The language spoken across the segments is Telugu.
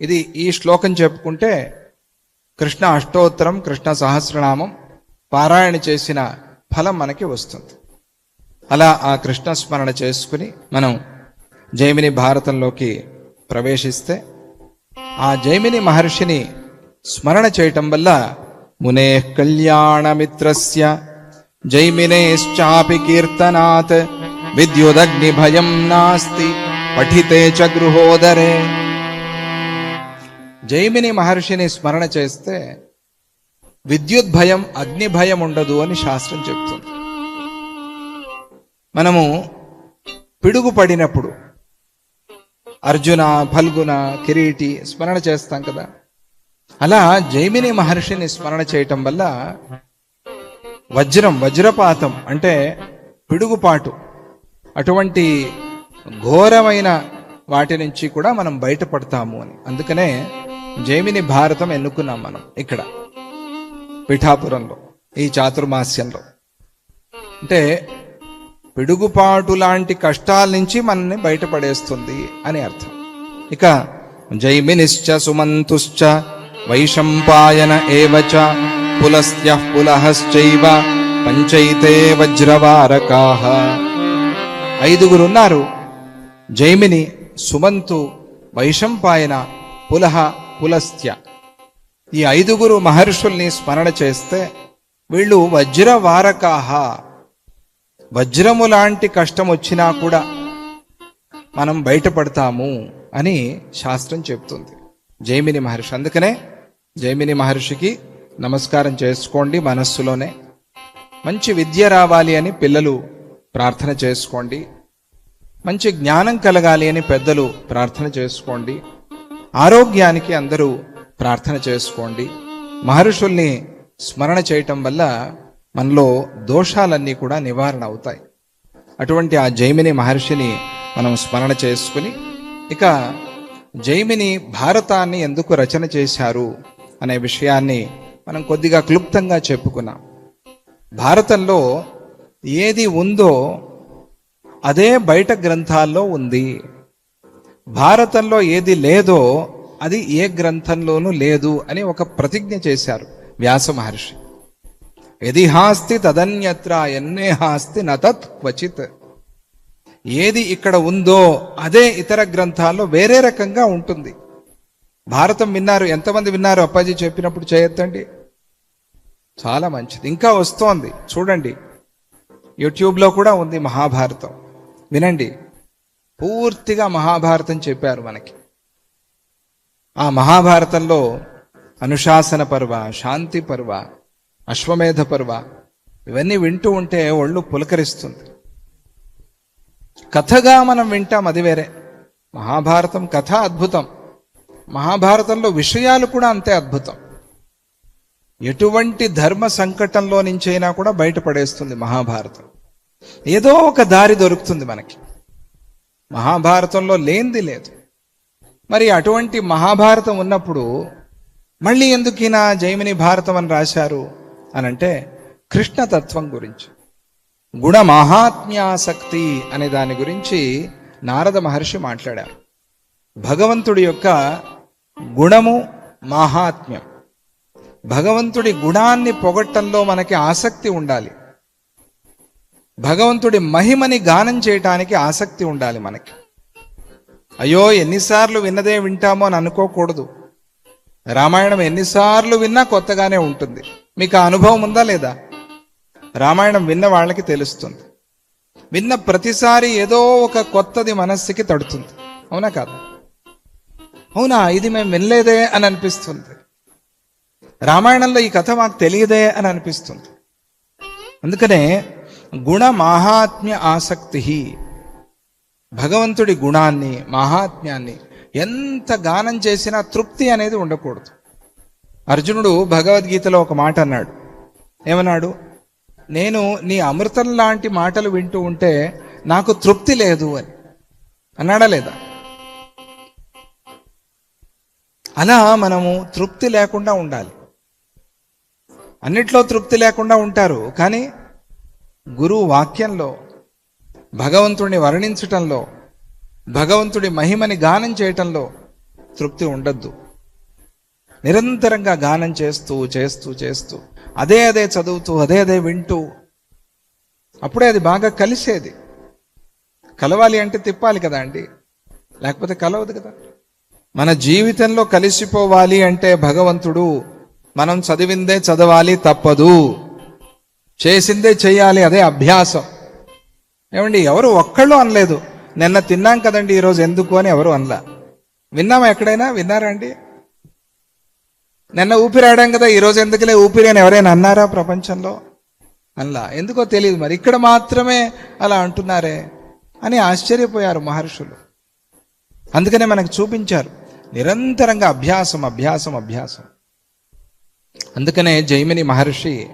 ఇది ఈ శ్లోకం చెప్పుకుంటే కృష్ణ అష్టోత్తరం కృష్ణ సహస్రనామం పారాయణ చేసిన ఫలం మనకి వస్తుంది. అలా ఆ కృష్ణ స్మరణ చేసుకుని మనం జైమిని భారతంలోకి ప్రవేశిస్తే ఆ జైమిని మహర్షిని స్మరణ చేయటం వల్ల మునే కళ్యాణమిత్రస్య జైమినేశ్చాపి కీర్తనాత్ విద్యుదగ్ని భయం నాస్తి పఠితే చ గృహోదరే. జైమిని మహర్షిని స్మరణ చేస్తే విద్యుత్ భయం అగ్ని భయం ఉండదు అని శాస్త్రం చెప్తుంది. మనము పిడుగు పడినప్పుడు అర్జున ఫల్గున కిరీటి స్మరణ చేస్తాం కదా. అలా జైమిని మహర్షిని స్మరణ చేయటం వల్ల వజ్రం వజ్రపాతం అంటే పిడుగుపాటు అటువంటి ఘోరమైన వాటి నుంచి కూడా మనం బయటపడతాము అని. అందుకనే జైమిని భారతం ఎన్నుకున్నాం మనం ఇక్కడ. పిఠాపురంలో ఈ చాతుర్మాస్యంలో. అంటే పిడుగుపాటు లాంటి కష్టాల నుంచి మనల్ని బయటపడేస్తుంది అని అర్థం. ఇక జైమినిశ్చ సుమంతుశ్చ వైశంపాయన ఏవచ పులస్త్య పులహశ్చైవ పంచైతే వజ్రవారకాహ ఐదుగురున్నారు. జైమిని సుమంతు వైశంపాయన పులహ పులస్త్య ఈ ఐదుగురు మహర్షుల్ని స్మరణ చేస్తే వీళ్ళు వజ్రవారకాహ. వజ్రము లాంటి కష్టం వచ్చినా కూడా మనం బయటపడతాము అని శాస్త్రం చెప్తుంది. జైమిని మహర్షి అందుకనే జైమిని మహర్షికి నమస్కారం చేసుకోండి మనస్సులోనే. మంచి విద్య రావాలి అని పిల్లలు ప్రార్థన చేసుకోండి. మంచి జ్ఞానం కలగాలి అని పెద్దలు ప్రార్థన చేసుకోండి. ఆరోగ్యానికి అందరూ ప్రార్థన చేసుకోండి. మహర్షుల్ని స్మరణ చేయటం వల్ల మనలో దోషాలన్నీ కూడా నివారణ అవుతాయి. అటువంటి ఆ జైమిని మహర్షిని మనం స్మరణ చేసుకుని ఇక జైమిని భారతాన్ని ఎందుకు రచన చేశారు అనే విషయాన్ని మనం కొద్దిగా క్లుప్తంగా చెప్పుకున్నాం. భారతంలో ఏది ఉందో అదే బయట గ్రంథాల్లో ఉంది. భారతంలో ఏది లేదో అది ఏ గ్రంథంలోనూ లేదు అని ఒక ప్రతిజ్ఞ చేశారు వ్యాస మహర్షి. ఎది హాస్తి తదన్యత్ర ఎన్నే హాస్తి నతత్ క్వచిత్. ఏది ఇక్కడ ఉందో అదే ఇతర గ్రంథాల్లో వేరే రకంగా ఉంటుంది. భారతం విన్నారు ఎంతమంది విన్నారు అప్పాజీ చెప్పినప్పుడు చేయొద్దండి? చాలా మంచిది. ఇంకా వస్తోంది. చూడండి. యూట్యూబ్లో కూడా ఉంది మహాభారతం. వినండి. పూర్తిగా మహాభారతం చెప్పారు మనకి. ఆ మహాభారతంలో అనుశాసన పర్వ శాంతి పర్వ అశ్వమేధ పర్వ ఇవన్నీ వింటూ ఉంటే ఒళ్ళు పులకరిస్తుంది. కథగా మనం వింటాం అది వేరే. మహాభారతం కథ అద్భుతం. మహాభారతంలో విషయాలు కూడా అంతే అద్భుతం. ఎటువంటి ధర్మ సంకటంలో నుంచైనా కూడా బయటపడేస్తుంది మహాభారతం. ఏదో ఒక దారి దొరుకుతుంది మనకి. మహాభారతంలో లేనిది లేదు. మరి అటువంటి మహాభారతం ఉన్నప్పుడు మళ్ళీ ఎందుకైనా జైమిని భారతం అని రాశారు అని అంటే కృష్ణతత్వం గురించి. గుణ మహాత్మ్యాసక్తి అనే దాని గురించి నారద మహర్షి మాట్లాడారు. భగవంతుడి యొక్క గుణము మాహాత్మ్యం. భగవంతుడి గుణాన్ని పొగట్టంలో మనకి ఆసక్తి ఉండాలి. భగవంతుడి మహిమని గానం చేయటానికి ఆసక్తి ఉండాలి మనకి. అయ్యో ఎన్నిసార్లు విన్నదే వింటామో అని అనుకోకూడదు. రామాయణం ఎన్నిసార్లు విన్నా కొత్తగానే ఉంటుంది. మీకు ఆ అనుభవం ఉందా లేదా? రామాయణం విన్న వాళ్ళకి తెలుస్తుంది. విన్న ప్రతిసారి ఏదో ఒక కొత్తది మనస్సుకి తడుతుంది. అవునా కాదు? అవునా ఇది మేము వినలేదే అని అనిపిస్తుంది. రామాయణంలో ఈ కథ మాకు తెలియదే అని అనిపిస్తుంది. అందుకనే గుణ మహాత్మ్య ఆసక్తి భగవంతుడి గుణాన్ని మహాత్మ్యాన్ని ఎంత గానం చేసినా తృప్తి అనేది ఉండకూడదు. అర్జునుడు భగవద్గీతలో ఒక మాట అన్నాడు. ఏమన్నాడు? నేను నీ అమృతం లాంటి మాటలు వింటూ ఉంటే నాకు తృప్తి లేదు అని. అన్నాడా లేదా? అలా మనము తృప్తి లేకుండా ఉండాలి. అన్నిట్లో తృప్తి లేకుండా ఉంటారు కానీ గురువు వాక్యంలో భగవంతుడిని వర్ణించటంలో భగవంతుడి మహిమని గానం చేయటంలో తృప్తి ఉండద్దు. నిరంతరంగా గానం చేస్తూ చేస్తూ చేస్తూ అదే అదే చదువుతూ అదే అదే వింటూ అప్పుడే అది బాగా కలిసేది. కలవాలి అంటే తిప్పాలి కదా అండి? లేకపోతే కలవదు కదా? మన జీవితంలో కలిసిపోవాలి అంటే భగవంతుడు మనం చదివిందే చదవాలి తప్పదు. చేసిందే చేయాలి అదే అభ్యాసం. ఏమండి ఎవరు ఒక్కళ్ళు అనలేదు. నిన్న తిన్నాం కదండి ఈరోజు ఎందుకు అని ఎవరు అనలా. విన్నామా ఎక్కడైనా? విన్నారా అండి? నిన్న ఊపిరి ఆడాం కదా ఈరోజు ఎందుకులే ఊపిరి అని ఎవరైనా అన్నారా ప్రపంచంలో? అనలా. ఎందుకో తెలియదు మరి. ఇక్కడ మాత్రమే అలా అంటున్నారే అని ఆశ్చర్యపోయారు మహర్షులు. అందుకనే మనకు చూపించారు. నిరంతరంగా అభ్యాసం అభ్యాసం అభ్యాసం. అందుకనే జైమిని మహర్షి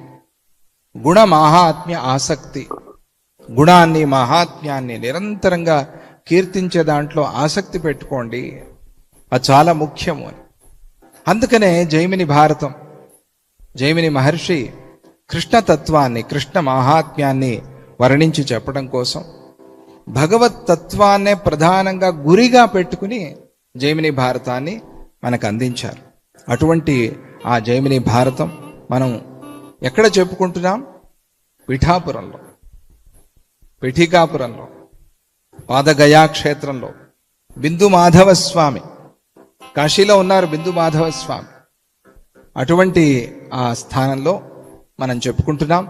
గుణమాహాత్మ్య ఆసక్తి గుణాన్ని మహాత్మ్యాన్ని నిరంతరంగా కీర్తించే దాంట్లో ఆసక్తి పెట్టుకోండి. అది చాలా ముఖ్యము అని. అందుకనే జైమిని భారతం జైమిని మహర్షి కృష్ణతత్వాన్ని కృష్ణ మహాత్మ్యాన్ని వర్ణించి చెప్పడం కోసం భగవత్ తత్వాన్నే ప్రధానంగా గురిగా పెట్టుకుని జైమిని భారతాన్ని మనకు అందించారు. అటువంటి ఆ జైమిని భారతం మనం ఎక్కడ చెప్పుకుంటున్నాం? పిఠాపురంలో. పిఠికాపురంలో పాదగయా క్షేత్రంలో బిందు మాధవ స్వామి కాశీలో ఉన్నారు బిందు మాధవ స్వామి అటువంటి ఆ స్థానంలో మనం చెప్పుకుంటున్నాం.